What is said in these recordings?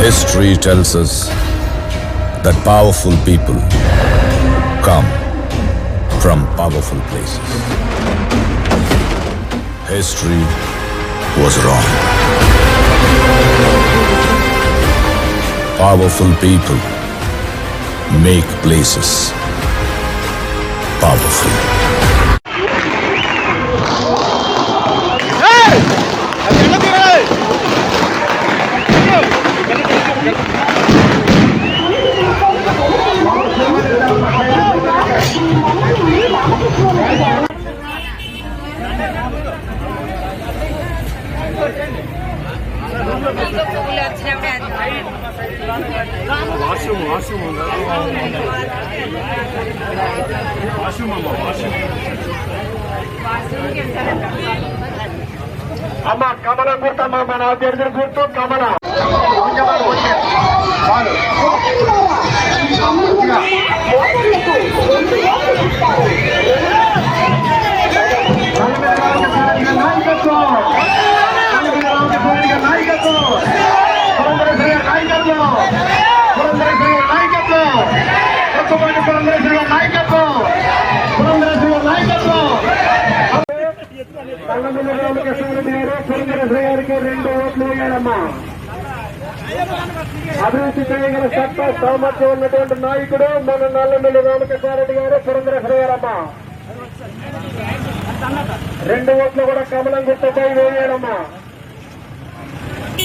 History tells us that powerful people come from powerful places. History was wrong. Powerful people make places powerful. Washroom washroom ఉందా washroom అమ్మ washroom వాష్రూమ్కి వెళ్తారంట అమ్మ కమల గుర్తమ్మ మన అభ్యర్థుల గుర్తు కమల కళ్ళమిల్లి రామకృష్ణారెడ్డి గారు గారికి రెండు ఓట్లు వేయాలమ్మా అభివృద్ధి చేయగల సత్తా సామర్థ్యం ఉన్నటువంటి నాయకుడు మన నల్లమిల్లి రామకృష్ణారెడ్డి గారు పురంధరేశ్వర గారమ్మా రెండు ఓట్లు కూడా కమలం గుర్తుపై వేయాలమ్మా.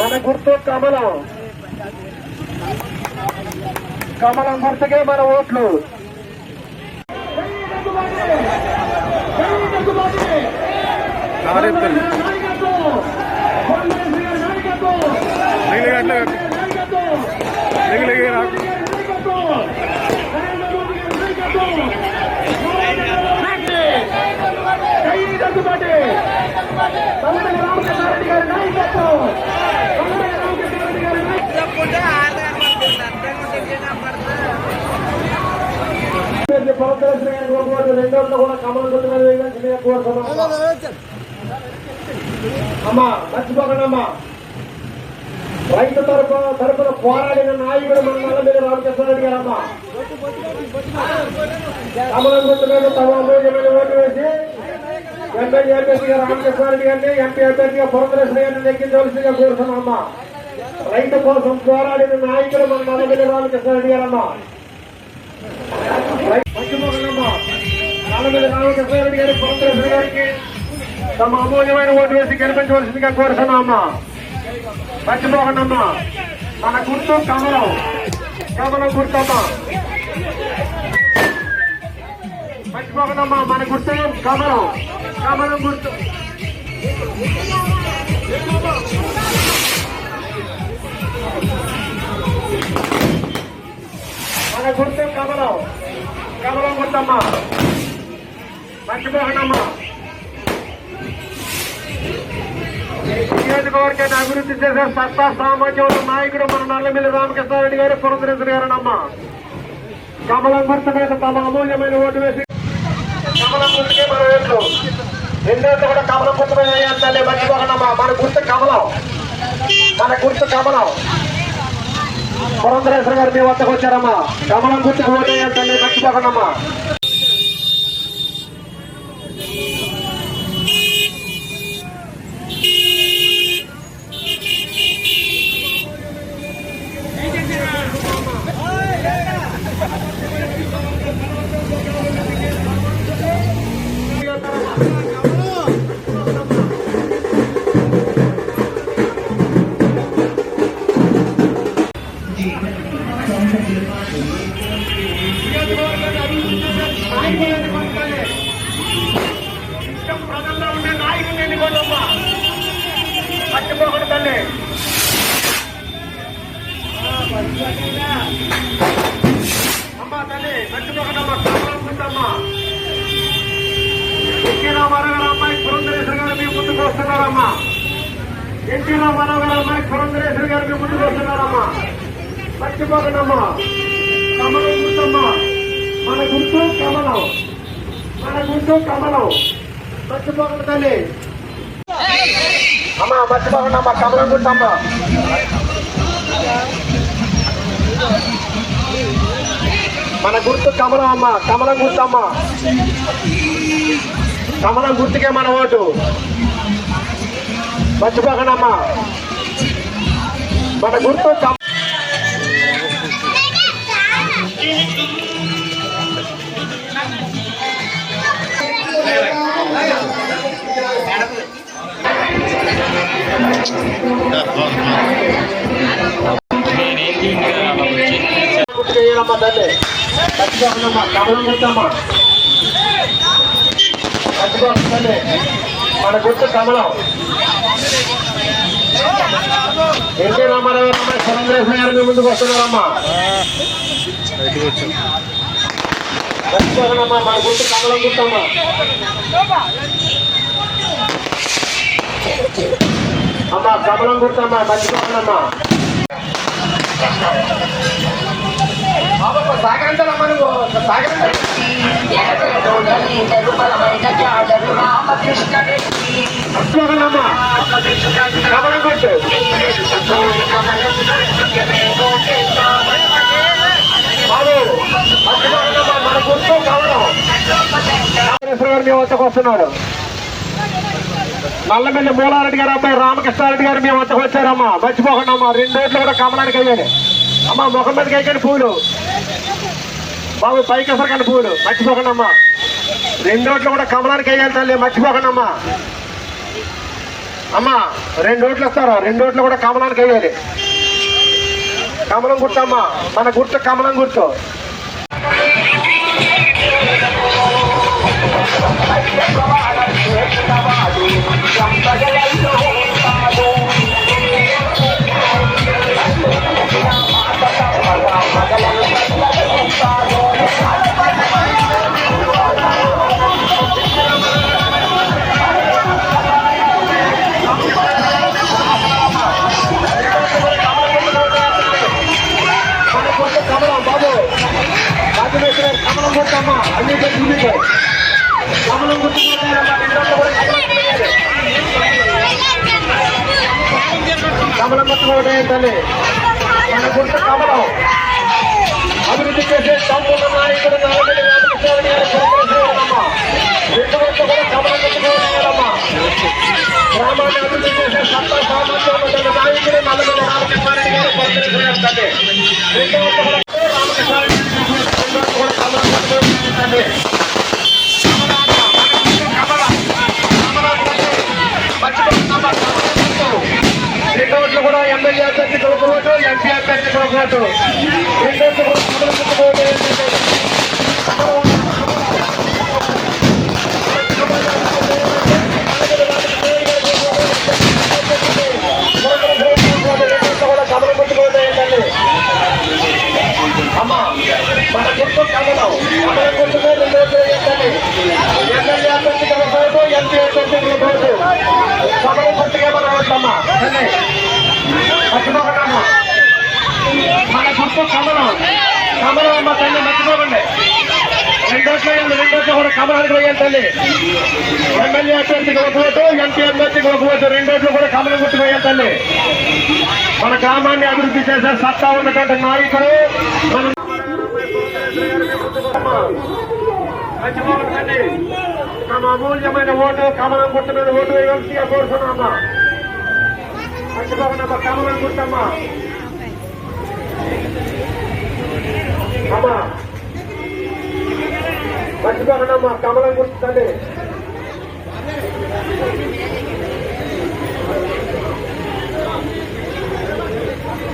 మన గుర్తు కమలం. కమలం గుర్తుకే మన ఓట్లు. రెండోట్లో కూడా కమలం గుర్తు మీద వేయాల్సిందిగా కోరుతున్నాం అమ్మా మర్చిపోకండమ్మా. రైతు తరపు తరపున పోరాడిన నాయకుడు మన నల్లమీద రామకృష్ణారెడ్డి గారమ్మా కమలం గుర్తు మీద తమ అమూల్యమైన ఓటు వేసి ఎమ్మెల్యే అభ్యర్థిగా రామకృష్ణారెడ్డి గారిని ఎంపీ అభ్యర్థిగా పురంధరేశ్వర గారిని నెగ్గించవలసిందిగా కోరుతున్నాం రైతు కోసం పోరాడిన నాయకుడు మన నల్లమీద రామకృష్ణారెడ్డి గారమ్మా మర్చిపోకండమ్మా. నల్లమీద రామకృష్ణారెడ్డి గారి పురంధరేశ్వర గారికి తమ అమూల్యమైన ఓటు వేసి గెలిపించవలసిందిగా కోరుతున్నామమ్మా మర్చిపోకండమ్మా. మన గుర్తు కమలం. కమలం గుర్తమ్మా. మర్చిపోకండమ్మా. మన గుర్తు కమలం. కమలం గుర్తు. మన గుర్తు కమలం. కమలం గుర్తమ్మా. మర్చిపోకండమ్మా. నియోజకవర్గాన్ని అభివృద్ధి చేసే సత్తా సామాజిక నాయకుడు మన నల్లమిల్లి రామకృష్ణారెడ్డి గారు పురంధరేశ్వరి గారు అమ్మ కమలం గుర్తు మీద తమ అమూల్యమైన ఓటు వేసి కమలం గుర్తుకే మన ఓట్లు. రెండోట్లు కూడా కమలం గుర్తు మీద వేయాలి మర్చిపోకనమ్మా మన గుర్తు కమలం. మన గుర్తు కమలం. పురంధరేశ్వర గారు మీ వద్దకు వచ్చారమ్మా. కమలం గుర్తుకు ఓటు వేయాలి తల్లి మర్చిపోకండమ్మా కమలం గుర్తమ్మా మన గుర్తు కమలం మన గుర్తు కమలం మర్చిపోకండి తల్లి అమ్మా మర్చిపోకండి అమ్మా కమలం గుర్తమ్మా మన గుర్తు కమలం అమ్మ కమలం గుర్తమ్మ కమలం గుర్తుకే మన ఓటు మర్చిపోకండమ్మా మన గుర్తు కమ- తల్లి మర్చిపోకండమ్మా కమలం గుర్తమ్మా మర్చిపోకండి తల్లి మన గుర్తు కమలం ఎన్టీ రామారావు గారు అమ్మాయి సురేంద్రేశ్వర గారు మీ ముందుకు వస్తున్నారమ్మా మన గుర్తు కమలం గుర్తమ్మా అమ్మా కమలం గుర్తమ్మా మర్చిపోకండమ్మా సాగరంటారమ్మా నువ్వు సాగరంట మర్చిపోకండమ్మా కమలం గుర్తు మన గుర్తు కమలం గారు మీ వద్దకు వస్తున్నాడు. నల్లమెల్లి మూలారెడ్డి గారు అబ్బాయి రామకృష్ణారెడ్డి గారు మేము వద్దకు వచ్చారమ్మా. మర్చిపోకండి అమ్మా రెండు రోడ్లు కూడా కమలానికి అయ్యాడు అమ్మా ముఖం మీదకి అయ్యాను పూలు. బాబు పైకి ఎసరకండి పూలు. మర్చిపోకండి అమ్మా రెండు రోడ్లు కూడా కమలానికి అయ్యాను తల్లి మర్చిపోకండి అమ్మా అమ్మా రెండు రోడ్లు వస్తారా? రెండు రోడ్లు కూడా కమలానికి అయ్యాలి కమలం గుర్తమ్మా మన గుర్తు కమలం గుర్తు. మన కమలం అభివృద్ధి చేసే సంపూర్ణ నాయకుడు నాయకుడు రామకృష్ణారెడ్డి గారు కోరుకుంటున్నారమ్మా రెండు గుర్తు కూడా కమలం గుర్తుకోవాలమ్మా గ్రామాన్ని అభివృద్ధి చేసే సత్తా సామర్థ్యం ఉన్న నాయకుడు నలుగురు రామకృష్ణారెడ్డి గారు కోరుకుంటున్నారు తల్లి రెండు గుర్తు కూడా రామకృష్ణారెడ్డి గారు కూడా రెండు ఓట్లు కూడా ఎమ్మెల్యే అభ్యర్థికి ఒక ఓటు ఎంపీ అభ్యర్థికి ఒక ఓటు రెండోట్లో రెండు రెండోట్లో కూడా కమలానికి వేయాలి తల్లి. ఎమ్మెల్యే అభ్యర్థికి ఒక ఓటు ఎంపీ అభ్యర్థికి ఒక ఓటు రెండు రెండోట్లో కూడా కమలం గుర్తు వేయాలి తల్లి. మన గ్రామాన్ని అభివృద్ధి చేసే సత్తా ఉన్నటువంటి నాయకుడు మన మర్చిపోకండి తమ అమూల్యమైన ఓటు కమలం గుర్తు మీద ఓటు వేయవలసిగా కోరుతున్నామా మర్చిపోకుండా కమలం గుర్తమ్మా అమ్మా మర్చిపోకుండా కమలం గుర్తుందండి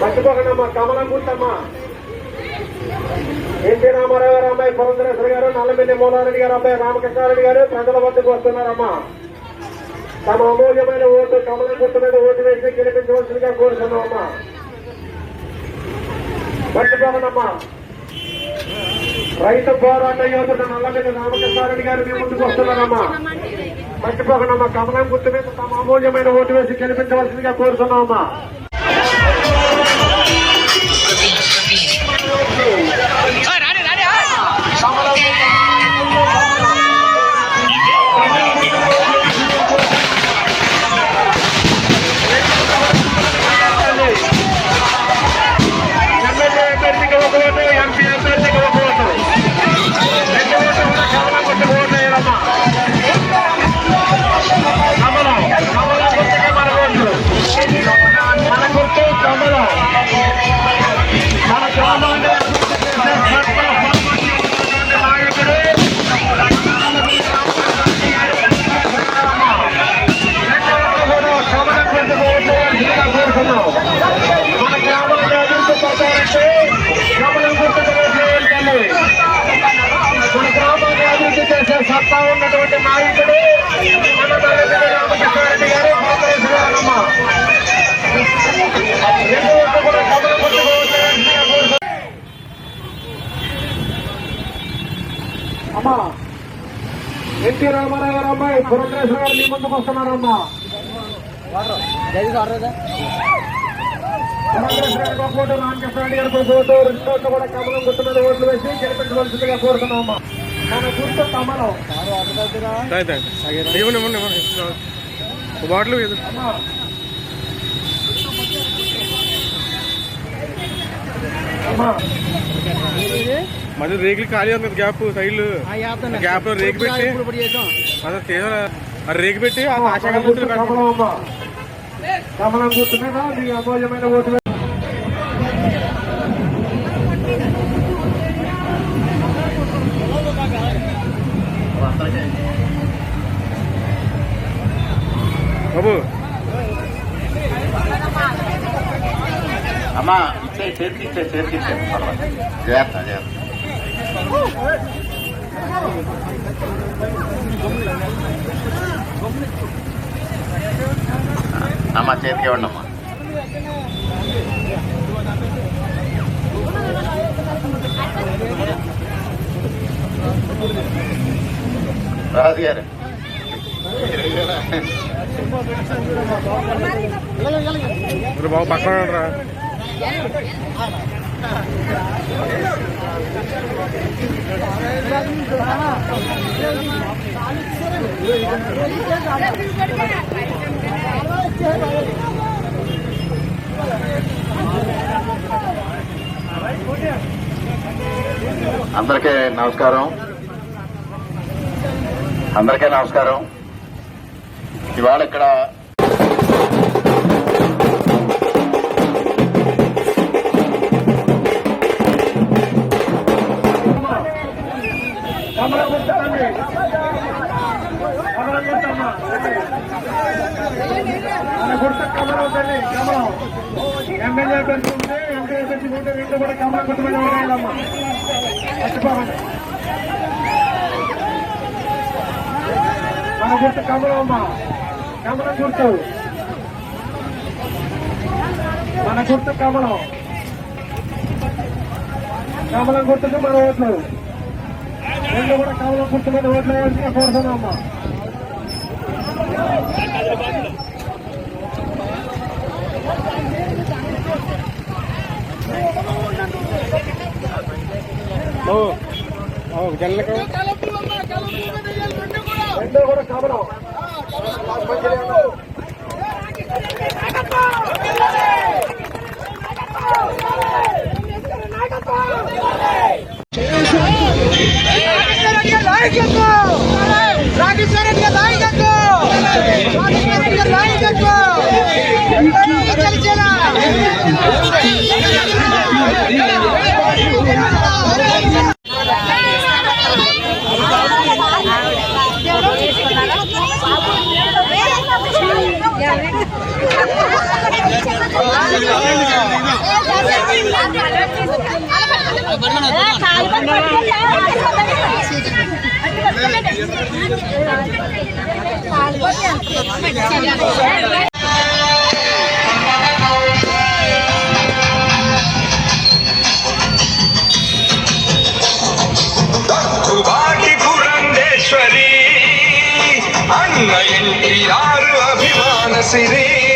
పట్టుకోకుండా మా కమలం గుర్తమ్మా ఎన్టీ రామారావు గారు అమ్మాయి పురంధరేశ్వర గారు నల్లమిల్లి మూలారెడ్డి గారు అబ్బాయి రామకృష్ణారెడ్డి గారు ప్రజల వద్దకు వస్తున్నారమ్మా. తమ అమూల్యమైన ఓటు కమలం గుర్తు మీద ఓటు వేసి గెలిపించవలసిందిగా కోరుతున్నామమ్మా. మర్చిపోకనమ్మా రైతు పోరాట యోధుడు నల్లమిల్లి రామకృష్ణారెడ్డి గారు మీ ముందుకు వస్తున్నారమ్మా మర్చిపోకనమ్మా కమలం గుర్తు మీద తమ అమూల్యమైన ఓటు వేసి గెలిపించవలసిందిగా కోరుతున్నామమ్మా. చేస్తా ఉన్నటువంటి నాయకుడు రామకృష్ణారెడ్డి గారు కూడా అమ్మా ఎన్టీ రామారావు గారు అమ్మాయి పురంధరేశ్వర గారు మీ ముందుకు వస్తున్నారమ్మా. పురంధరేశ్వర గారికి ఒక ఓటు రామకృష్ణారెడ్డి గారికి ఒక ఓటు కూడా కమలం గుర్తున్నది ఓట్లు వేసి గెలిపించవలసిందిగా కోరుతున్నామమ్మా ఇవ్వండి ఇవ్వండి ఇవ్వండి బాటిల్ మధ్య రేకులు ఖాళీ ఉంది గ్యాప్ సైడ్లు గ్యాప్లో రేకు పెట్టి అదే రేకు పెట్టి ఆశాగా కమలం మీ అమూల్యమైన ఓటు బాబు. అమ్మా ఇచ్చే చేతికి ఇచ్చే చేతికి ఇచ్చే. పర్వాలేదు. జాగ్రత్త జాగ్రత్త అమ్మా చేతికి ఇవ్వండి అమ్మా రాజు గారు మరి బాబు పక్కన రా అందరికీ నమస్కారం అందరికీ నమస్కారం ఇవాళ ఇక్కడ కమలం గుర్తండి కమలం గుర్తమ్మా మన గుర్తు కమలం తల్లి కమలం ఎమ్మెల్యే పెంచుకుంటే ఎంపీ పెంచుకుంటే రెండు కూడా కమలం గుర్తు మీద వేయాలమ్మా మర్చిపోకండి మన గుర్తు కమలం అమ్మా కమలం గుర్తు మన గుర్తు కమలం కమలం గుర్తుకు మన ఓట్లు రెండు కూడా కమలం గుర్తు మీద ఓట్లు వేయాల్సిందిగా కోరుతున్నామ్మా బాబు జల్లక రెండు కూడా కమలం నాయకత్వం అన్న ఎన్టీఆర్ అభిమాన సిరి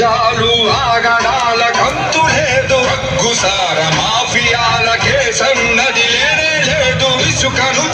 రాజాలు ఆగడాల కంతు లేదు. హక్కుసార మాఫియాల కేసన్నది లేనే లేదు. ఇసుకను